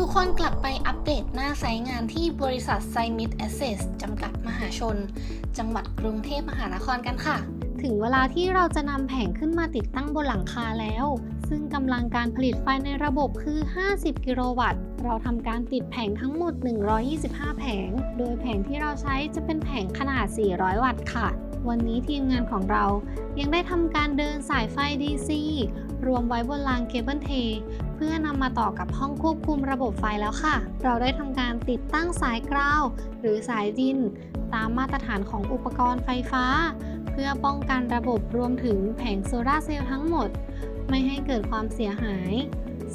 ทุกคนกลับไปอัปเดตหน้าไซต์งานที่บริษัทไซมิดแอสเซสจำกัดมหาชน จังหวัดกรุงเทพมหานครกันค่ะ ถึงเวลาที่เราจะนำแผงขึ้นมาติดตั้งบนหลังคาแล้ว ซึ่งกำลังการผลิตไฟในระบบคือ 50 กิโลวัตต์ เราทำการติดแผงทั้งหมด 125 แผง โดยแผงที่เราใช้จะเป็นแผงขนาด 400 วัตต์ค่ะ วันนี้ทีมงานของเรายังได้ทำการเดินสายไฟ DC รวมไว้บนรางเคเบิลเท เพื่อนำมาต่อกับห้องควบคุมระบบไฟแล้วค่ะ เราได้ทำการติดตั้งสายกราวหรือสายดิน ตามมาตรฐานของอุปกรณ์ไฟฟ้า เพื่อป้องกันระบบรวมถึงแผงโซลาเซลล์ทั้งหมด ไม่ให้เกิดความเสียหาย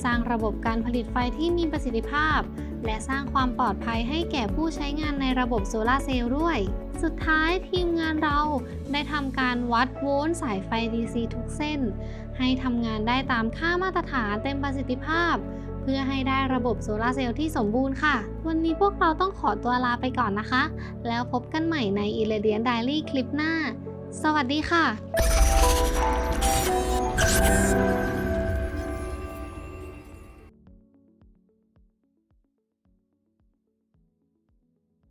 สร้างระบบการผลิตไฟที่มีประสิทธิภาพ และสร้างความปลอดภัยให้แก่ผู้ใช้งานในระบบโซลาเซลล์ด้วย สุดท้ายทีมงานเราได้ทำการวัดโวลต์สายไฟ DC ทุกเส้น ให้ทำงานได้ตามค่ามาตรฐานเต็มประสิทธิภาพ เพื่อให้ได้ระบบโซลาร์เซลล์ที่สมบูรณ์ค่ะ วันนี้พวกเราต้องขอตัวลาไปก่อนนะคะ แล้วพบกันใหม่ใน i l l a d i a n Diary คลิปหน้า สวัสดีค่ะ